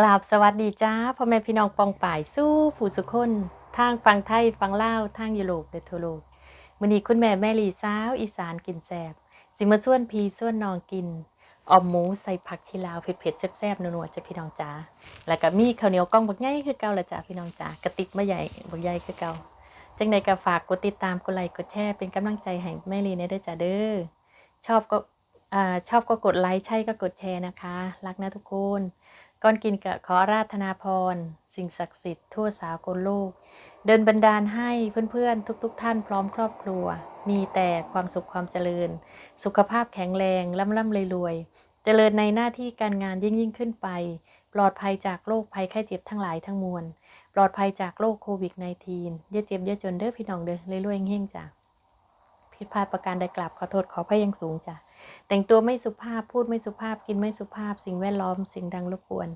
กราบสวัสดีจ้าพ่อแม่พี่น้องปองป่ายสู้ผู้สุคนทางฝั่งไทยฝั่งลาทางยุโรปและทั่วโลกมื้อนี้คุณแม่แม่ลีสาวอีสานกินแซบสิมาส่วนพีส่วนนองกินออมหมูใส่ผักชีลาวเผ็ดๆแซ่บๆนัวๆจ้ะพี่น้องจ้าแล้วก็มีข้าวเหนียวกล้องบักใหญ่คือเก่าละจ้ะพี่น้องจ้ากระติกมาใหญ่บักใหญ่คือเก่าจังใดก็ฝากกดติดตามกดไลค์กดแชร์เป็นกำลังใจให้แม่ลีในเด้อจ้าเด้อชอบก็อ่าชอบก็กดไลค์ใช่ก็กดแชร์นะคะ รักนะทุกคน ก่อนกินกะขออาราธนาพร สิ่งศักดิ์สิทธิ์ทั่วสาวกลโลก เดินบันดาลให้เพื่อนๆ ทุกๆท่านพร้อมครอบครัว มีแต่ความสุขความเจริญ สุขภาพแข็งแรงร่ำร่ำรวยๆ เจริญในหน้าที่การงานยิ่งยิ่งขึ้นไป ปลอดภัยจากโรคภัยไข้เจ็บทั้งหลายทั้งมวล ปลอดภัยจากโรคโควิด -19 เย่าเจ็บเย่าจนเด้อพี่น้องเด้อรวยๆเฮงจ้ะผิดพลาดประการใดกราบขอโทษขอพระยังสูงจ้ะ แต่งตัวไม่สุภาพพูดไม่สุภาพกินไม่สุภาพ สิ่งแวดล้อม สิ่งดังรบกวน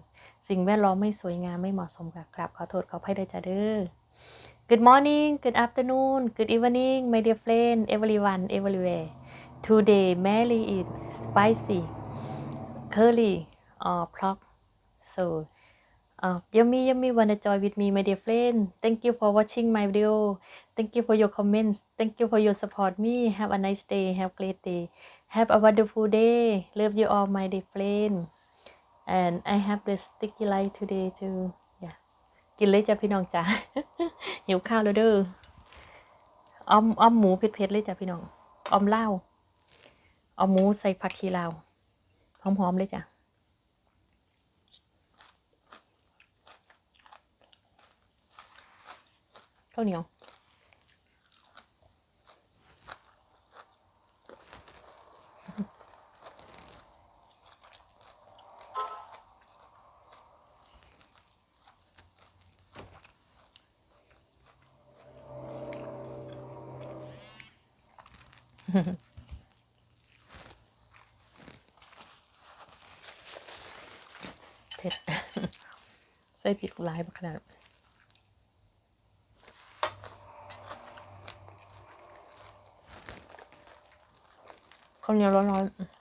สิ่งแวดล้อมไม่สวยงามไม่เหมาะสมกับครับขอโทษขออภัยด้วยจ้าเด้อ Good morning Good afternoon Good evening my dear friend everyone everywhere Today Mary eat spicy curry or pork so uh, yummy yummy wanna join with me my dear friend Thank you for watching my video Thank you for your comments Thank you for your support me Have a nice day Have a great day Have a wonderful day. Love you all, my dear friend. And I have the sticky light today too. Yeah. กินเลยจ้ะพี่น้องจ้ะหิวข้าวแล้วเด้อออมออมหมูเผ็ดๆเลยจ้ะพี่น้องออมเหล้าออมหมูใส่ผักชีลาวหอมๆเลยจ้ะข้าวเหนียว เผ็ด ใส่พริกหลายบักขนาดข้าวเหนียวร้อนๆ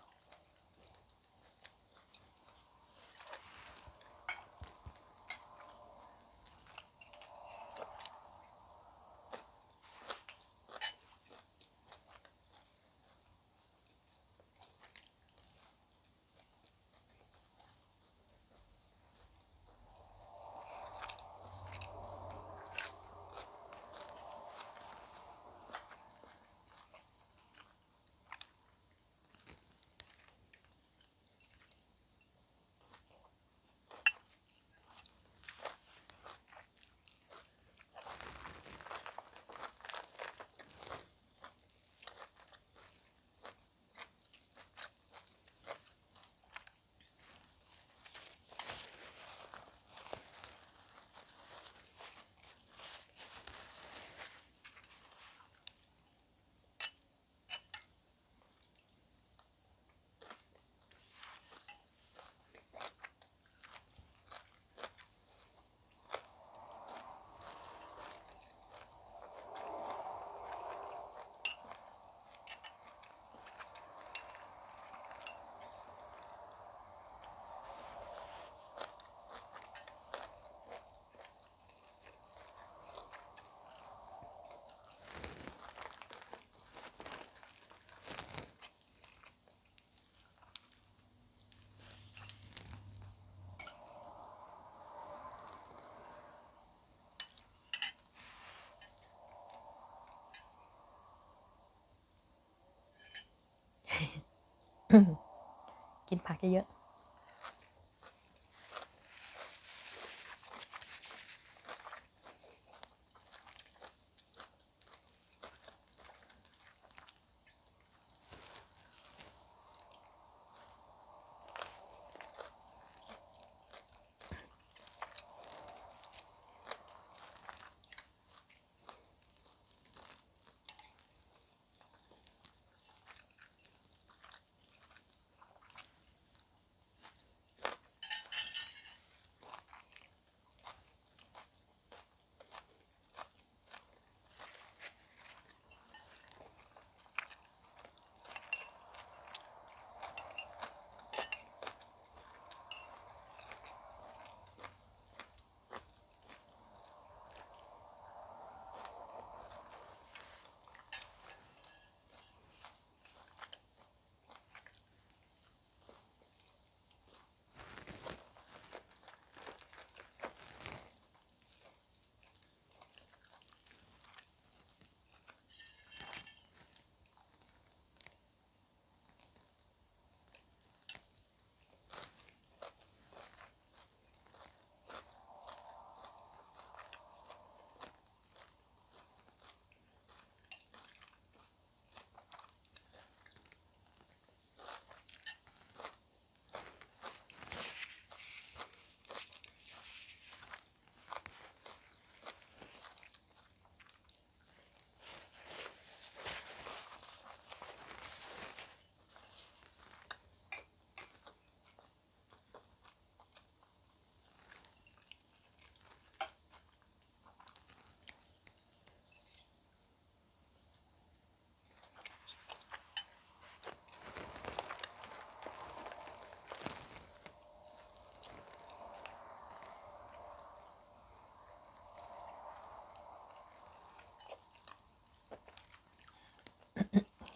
กินผักเยอะ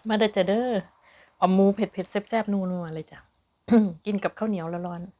มาเด้อจ้ะเด้ออมมูเผ็ดเผ็ดแซ่บๆนัวๆเลยจ้ะ กินกับข้าวเหนียวร้อนๆ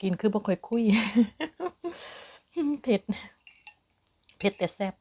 กินคือบ่ค่อยคุย เผ็ด เผ็ดแต่แซ่บ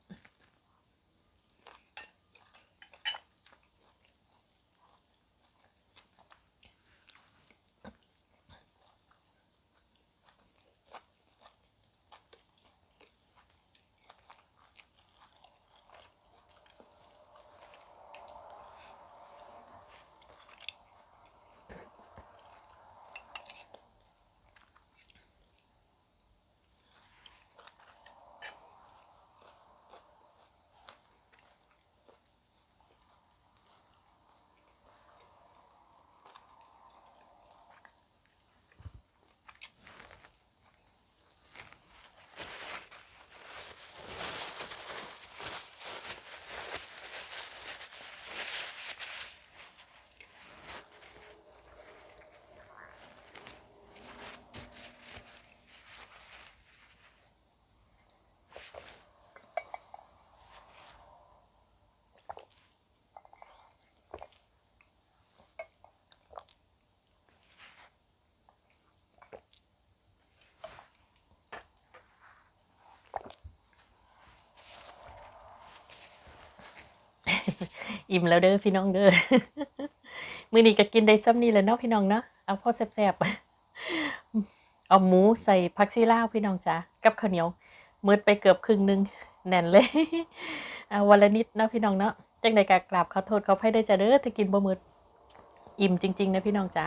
อิ่มแล้วเด้อพี่น้องเด้อมื้อนี้ก็กินได้ซ้ำนี้แหล้วเนาะพี่น้องเนาะเอาพอแซ่บๆเอาหมูใส่ผักชีลาวพี่น้องจ้ะกับข้าวเหนียวมืดไปเกือบครึ่งหนึงแน่นเลยเอาวันละนิดเนาะพี่น้องเนาะจังใดก็กราบขอโทษขออภัยได้จ้ะเด้อถ้ากินบ่มืดอิ่มจริงๆนะพี่น้องจ้ะ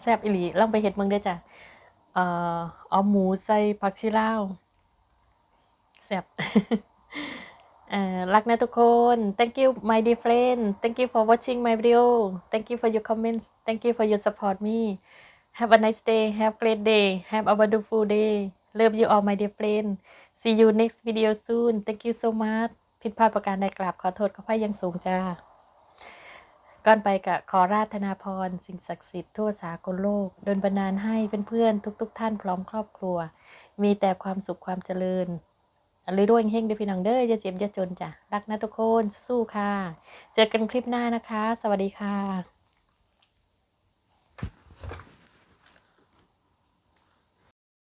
แซ่บอีหลีลองไปเฮ็ดเมืองได้จ้ะเอ่อเอาหมูใส่ผักชีลาวแซ่บ รักนะทุกคน thank you my dear friend thank you for watching my video thank you for your comments thank you for your support me have a nice day have a great day have a wonderful day love you all my dear friend see you next video soon thank you so much ผิดพลาดประการใดกราบขอโทษขอพายยังสูงจ้า ก่อนไปกะขอราธนาพร สิ่งศักดิ์สิทธิ์ทั่วสากลโลกดลบันดาลให้เพื่อนๆทุก ๆ ท่านพร้อมครอบครัว มีแต่ความสุขความเจริญ อันเลยด้วยเฮงเด้อพี่น้องเด้อจะเจ็บจะจนจ้ะรักนะทุกคนสู้ค่ะ เจอกันคลิปหน้านะคะ สวัสดีค่ะ